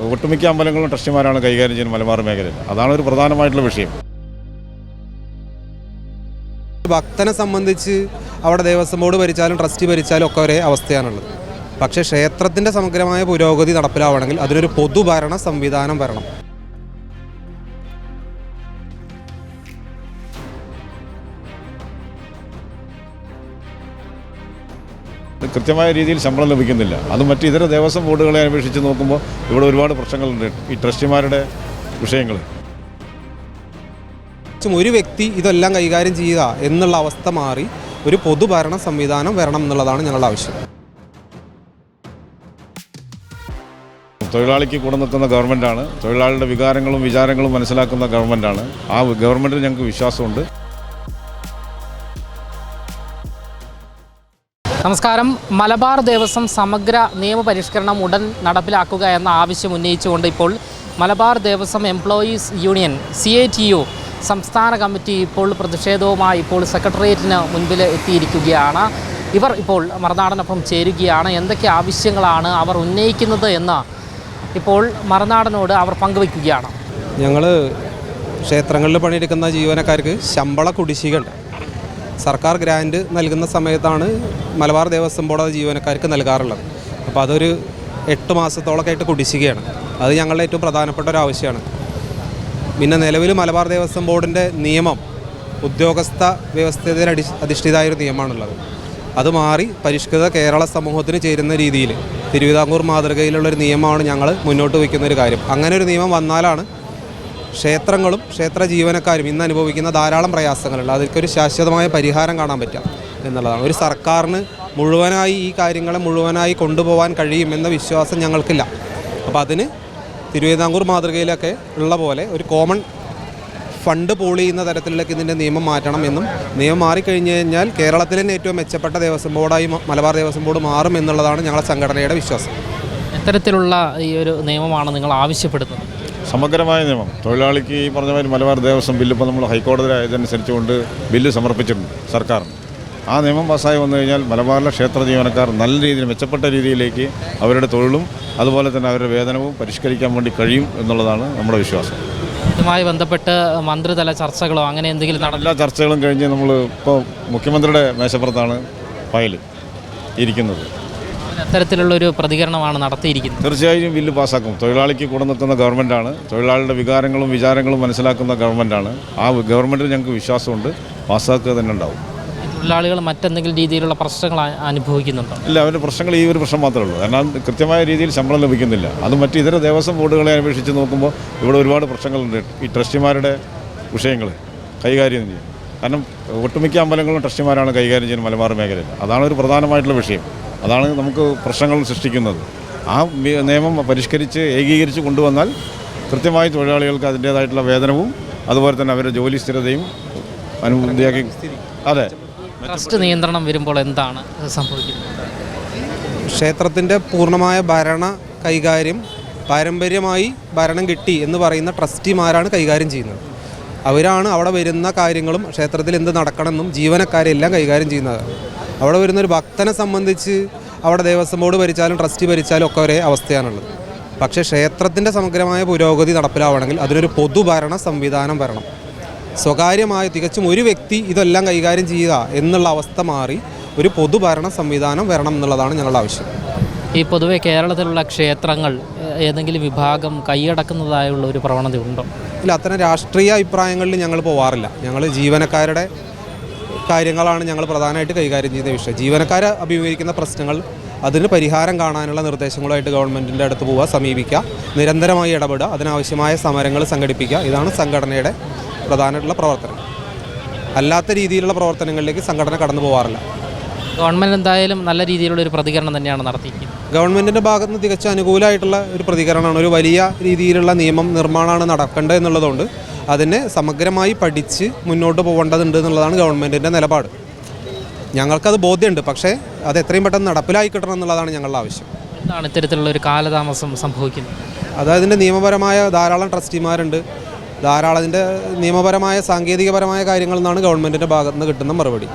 ഒട്ടുമിക്ക അമ്പലങ്ങളും ട്രസ്റ്റിമാരാണ് കൈകാര്യം ചെയ്യുന്നത് മലബാർ മേഖലയിൽ. അതാണ് ഒരു പ്രധാനമായിട്ടുള്ള വിഷയം. ഭക്തനെ സംബന്ധിച്ച് അവിടെ ദേവസ്വം ബോർഡ് ഭരിച്ചാലും ട്രസ്റ്റ് ഭരിച്ചാലും ഒക്കെ ഒരേ അവസ്ഥയാണുള്ളത്. പക്ഷേ ക്ഷേത്രത്തിന്റെ സമഗ്രമായ പുരോഗതി നടപ്പിലാവണമെങ്കിൽ അതിനൊരു പൊതുഭരണ സംവിധാനം വരണം. കൃത്യമായ രീതിയിൽ ശമ്പളം ലഭിക്കുന്നില്ല. അത് മറ്റ് ഇതര ദേവസ്വം ബോർഡുകളെ അപേക്ഷിച്ച് നോക്കുമ്പോൾ ഇവിടെ ഒരുപാട് പ്രശ്നങ്ങളുണ്ട് ഈ ട്രസ്റ്റിമാരുടെ വിഷയങ്ങൾ ഒരു വ്യക്തി ഇതെല്ലാം കൈകാര്യം ചെയ്യുക എന്നുള്ള അവസ്ഥ മാറി ഒരു പൊതുഭരണ സംവിധാനം വരണം എന്നുള്ളതാണ് ഞങ്ങളുടെ ആവശ്യം. തൊഴിലാളിക്ക് കൂടെ നിൽക്കുന്ന ഗവൺമെന്റാണ്. തൊഴിലാളിയുടെ വികാരങ്ങളും വിചാരങ്ങളും മനസ്സിലാക്കുന്ന ഗവൺമെന്റാണ്. ആ ഗവൺമെന്റിൽ ഞങ്ങൾക്ക് വിശ്വാസമുണ്ട്. നമസ്കാരം. മലബാർ ദേവസ്വം സമഗ്ര നിയമപരിഷ്കരണം ഉടൻ നടപ്പിലാക്കുക എന്ന ആവശ്യം ഉന്നയിച്ചുകൊണ്ട് ഇപ്പോൾ Malabar Devaswom employees union C A T U സംസ്ഥാന കമ്മിറ്റി ഇപ്പോൾ പ്രതിഷേധവുമായി ഇപ്പോൾ സെക്രട്ടേറിയറ്റിന് മുൻപിൽ എത്തിയിരിക്കുകയാണ്. ഇവർ ഇപ്പോൾ മറുനാടനൊപ്പം ചേരുകയാണ്. എന്തൊക്കെ ആവശ്യങ്ങളാണ് അവർ ഉന്നയിക്കുന്നത് എന്ന് ഇപ്പോൾ മറുനാടനോട് അവർ പങ്കുവയ്ക്കുകയാണ്. ഞങ്ങൾ ക്ഷേത്രങ്ങളിൽ പണിയെടുക്കുന്ന ജീവനക്കാർക്ക് ശമ്പള കുടിശ്ശികയുണ്ട്. സർക്കാർ ഗ്രാൻഡ് നൽകുന്ന സമയത്താണ് മലബാർ ദേവസ്വം ബോർഡ് ജീവനക്കാർക്ക് നൽകാറുള്ളത്. അപ്പോൾ അതൊരു എട്ട് മാസത്തോളൊക്കെ ആയിട്ട് കുടിശ്ശികയാണ്. അത് ഞങ്ങളുടെ ഏറ്റവും പ്രധാനപ്പെട്ട ഒരു ആവശ്യമാണ്. പിന്നെ നിലവിൽ മലബാർ ദേവസ്വം ബോർഡിന്റെ നിയമം ഉദ്യോഗസ്ഥ വ്യവസ്ഥയിൽ അടി അധിഷ്ഠിതമായ ഒരു നിയമമാണുള്ളത്. അത് മാറി പരിഷ്കൃത കേരള സമൂഹത്തിന് ചേരുന്ന രീതിയിൽ തിരുവിതാംകൂർ മാതൃകയിലുള്ളൊരു നിയമമാണ് ഞങ്ങൾ മുന്നോട്ട് വയ്ക്കുന്ന ഒരു കാര്യം. അങ്ങനെ ഒരു നിയമം വന്നാലാണ് ക്ഷേത്രങ്ങളും ക്ഷേത്ര ജീവനക്കാരും ഇന്ന് അനുഭവിക്കുന്ന ധാരാളം പ്രയാസങ്ങളുണ്ട്. അതിൽക്കൊരു ശാശ്വതമായ പരിഹാരം കാണാൻ പറ്റാം എന്നുള്ളതാണ്. ഒരു സർക്കാരിന് മുഴുവനായി ഈ കാര്യങ്ങളെ മുഴുവനായി കൊണ്ടുപോകാൻ കഴിയുമെന്ന വിശ്വാസം ഞങ്ങൾക്കില്ല. അപ്പോൾ അതിന് തിരുവിതാംകൂർ മാതൃകയിലൊക്കെ ഉള്ള പോലെ ഒരു കോമൺ ഫണ്ട് പൂൾ ചെയ്യുന്ന തരത്തിലേക്ക് ഇതിന്റെ നിയമം മാറ്റണം എന്നും നിയമം മാറിക്കഴിഞ്ഞ് കഴിഞ്ഞാൽ കേരളത്തിലെ തന്നെ ഏറ്റവും മെച്ചപ്പെട്ട ദേവസ്വം ബോർഡായി മലബാർ ദേവസ്വം ബോർഡ് മാറും എന്നുള്ളതാണ് ഞങ്ങളുടെ സംഘടനയുടെ വിശ്വാസം. എത്തരത്തിലുള്ള ഈ ഒരു നിയമമാണ് നിങ്ങൾ ആവശ്യപ്പെടുന്നത്? സമഗ്രമായ നിയമം. തൊഴിലാളിക്ക് ഈ പറഞ്ഞ മാതിരി മലബാർ ദേവസ്വം ബില്ല് ഇപ്പോൾ നമ്മൾ ഹൈക്കോടതി ആയതനുസരിച്ചുകൊണ്ട് ബില്ല് സമർപ്പിച്ചിട്ടുണ്ട് സർക്കാരിന്. ആ നിയമം പാസ്സായി വന്നു കഴിഞ്ഞാൽ മലബാറിലെ ക്ഷേത്ര ജീവനക്കാർ നല്ല രീതിയിൽ മെച്ചപ്പെട്ട രീതിയിലേക്ക് അവരുടെ തൊഴിലും അതുപോലെ തന്നെ അവരുടെ വേതനവും പരിഷ്കരിക്കാൻ വേണ്ടി കഴിയും എന്നുള്ളതാണ് നമ്മുടെ വിശ്വാസം. ഇതുമായി ബന്ധപ്പെട്ട് മന്ത്രിതല ചർച്ചകളോ അങ്ങനെ എന്തെങ്കിലും എല്ലാ ചർച്ചകളും കഴിഞ്ഞ് നമ്മൾ ഇപ്പോൾ മുഖ്യമന്ത്രിയുടെ മേശപ്പുറത്താണ് ഫയൽ ഇരിക്കുന്നത്. അത്തരത്തിലുള്ള ഒരു പ്രതികരണമാണ് നടത്തിയിരിക്കുന്നത്. തീർച്ചയായും ബില്ല് പാസ്സാക്കും. തൊഴിലാളിക്ക് കൂടെ നിൽക്കുന്ന ഗവൺമെന്റാണ് തൊഴിലാളിയുടെ വികാരങ്ങളും വിചാരങ്ങളും മനസ്സിലാക്കുന്ന ഗവൺമെന്റാണ് ആ ഗവൺമെന്റിൽ ഞങ്ങൾക്ക് വിശ്വാസമുണ്ട്. പാസ്സാക്കുക തന്നെ ഉണ്ടാവും. തൊഴിലാളികൾ മറ്റെന്തെങ്കിലും രീതിയിലുള്ള പ്രശ്നങ്ങൾ അനുഭവിക്കുന്നുണ്ടോ? ഇല്ല അവരുടെ പ്രശ്നങ്ങൾ ഈ ഒരു പ്രശ്നം മാത്രമേ ഉള്ളൂ. കാരണം കൃത്യമായ രീതിയിൽ ശമ്പളം ലഭിക്കുന്നില്ല. അത് മറ്റ് ഇതര ദേവസ്വം ബോർഡുകളെ അപേക്ഷിച്ച് നോക്കുമ്പോൾ ഇവിടെ ഒരുപാട് പ്രശ്നങ്ങളുണ്ട്. ഈ ട്രസ്റ്റിമാരുടെ വിഷയങ്ങൾ കൈകാര്യം ചെയ്യും. കാരണം ഒട്ടുമിക്ക അമ്പലങ്ങളും ട്രസ്റ്റിമാരാണ് കൈകാര്യം ചെയ്യുന്നത് മലബാർ മേഖലയിൽ. അതാണ് ഒരു പ്രധാനമായിട്ടുള്ള വിഷയം. അതാണ് നമുക്ക് പ്രശ്നങ്ങൾ സൃഷ്ടിക്കുന്നത്. ആ നിയമം പരിഷ്കരിച്ച് ഏകീകരിച്ച് കൊണ്ടുവന്നാൽ കൃത്യമായി തൊഴിലാളികൾക്ക് അതിന്റേതായിട്ടുള്ള വേതനവും അതുപോലെ തന്നെ അവരുടെ ജോലി സ്ഥിരതയും അനുഭൂതിയാക്കി അതെ. ട്രസ്റ്റ് നിയന്ത്രണം വരുമ്പോൾ എന്താണ് സംഭവിക്കുന്നത്? ക്ഷേത്രത്തിന്റെ പൂർണമായ ഭരണ കൈകാര്യം പാരമ്പര്യമായി ഭരണം കിട്ടി എന്ന് പറയുന്ന ട്രസ്റ്റിമാരാണ് കൈകാര്യം ചെയ്യുന്നത്. അവരാണ് അവിടെ വരുന്ന കാര്യങ്ങളും ക്ഷേത്രത്തിൽ എന്ത് നടക്കണമെന്നും ജീവനക്കാരെല്ലാം കൈകാര്യം ചെയ്യുന്നത്. അവിടെ വരുന്ന ഒരു ഭക്തനെ സംബന്ധിച്ച് അവിടെ ദേവസ്വം ബോർഡ് ഭരിച്ചാലും ട്രസ്റ്റ് ഭരിച്ചാലും ഒക്കെ ഒരേ അവസ്ഥയാണുള്ളത്. പക്ഷേ ക്ഷേത്രത്തിന്റെ സമഗ്രമായ പുരോഗതി നടപ്പിലാവണമെങ്കിൽ അതിനൊരു പൊതുഭരണ സംവിധാനം വരണം. സ്വകാര്യമായ തികച്ചും ഒരു വ്യക്തി ഇതെല്ലാം കൈകാര്യം ചെയ്യുക എന്നുള്ള അവസ്ഥ മാറി ഒരു പൊതുഭരണ സംവിധാനം വരണം എന്നുള്ളതാണ് ഞങ്ങളുടെ ആവശ്യം. ഈ പൊതുവെ കേരളത്തിലുള്ള ക്ഷേത്രങ്ങൾ ഏതെങ്കിലും വിഭാഗം കൈയടക്കുന്നതായുള്ള ഒരു പ്രവണത ഉണ്ടോ ഇല്ല അത്തരം രാഷ്ട്രീയ അഭിപ്രായങ്ങളിൽ ഞങ്ങൾ പോവാറില്ല. ഞങ്ങൾ ജീവനക്കാരുടെ കാര്യങ്ങളാണ് ഞങ്ങൾ പ്രധാനമായിട്ട് കൈകാര്യം ചെയ്യുന്ന വിഷയം. ജീവനക്കാരെ അഭിമുഖീകരിക്കുന്ന പ്രശ്നങ്ങൾ അതിന് പരിഹാരം കാണാനുള്ള നിർദ്ദേശങ്ങളുമായിട്ട് ഗവൺമെന്റിന്റെ അടുത്ത് പോവുക സമീപിക്കുക നിരന്തരമായി ഇടപെടുക അതിനാവശ്യമായ സമരങ്ങൾ സംഘടിപ്പിക്കുക. ഇതാണ് സംഘടനയുടെ പ്രധാനമായിട്ടുള്ള പ്രവർത്തനം. അല്ലാത്ത രീതിയിലുള്ള പ്രവർത്തനങ്ങളിലേക്ക് സംഘടന കടന്നു പോകാറില്ല ഗവൺമെന്റ് എന്തായാലും നല്ല രീതിയിലുള്ള ഒരു പ്രതികരണം തന്നെയാണ് നടത്തിയിരിക്കുന്നത്. ഗവൺമെന്റിന്റെ ഭാഗത്ത് നിന്ന് തികച്ചും അനുകൂലമായിട്ടുള്ള ഒരു പ്രതികരണമാണ്. ഒരു വലിയ രീതിയിലുള്ള നിയമം നിർമ്മാണമാണ് നടക്കേണ്ടത് എന്നുള്ളതുകൊണ്ട് അതിനെ സമഗ്രമായി പഠിച്ച് മുന്നോട്ട് പോകേണ്ടതുണ്ട് എന്നുള്ളതാണ് ഗവൺമെന്റിന്റെ നിലപാട്. ഞങ്ങൾക്കത് ബോധ്യമുണ്ട്. പക്ഷേ അത് എത്രയും പെട്ടെന്ന് നടപ്പിലായി കിട്ടണം എന്നുള്ളതാണ് ഞങ്ങളുടെ ആവശ്യം. എന്താണ് ഇത്തരത്തിലുള്ള ഒരു കാലതാമസം സംഭവിക്കുന്നത്? അതായത് ഇതിന്റെ നിയമപരമായ ധാരാളം ട്രസ്റ്റിമാരുണ്ട്. ധാരാളം ഇതിന്റെ നിയമപരമായ സാങ്കേതികപരമായ കാര്യങ്ങളിൽ നിന്നാണ് ഗവൺമെന്റിന്റെ ഭാഗത്ത് നിന്ന് കിട്ടുന്ന മറുപടി.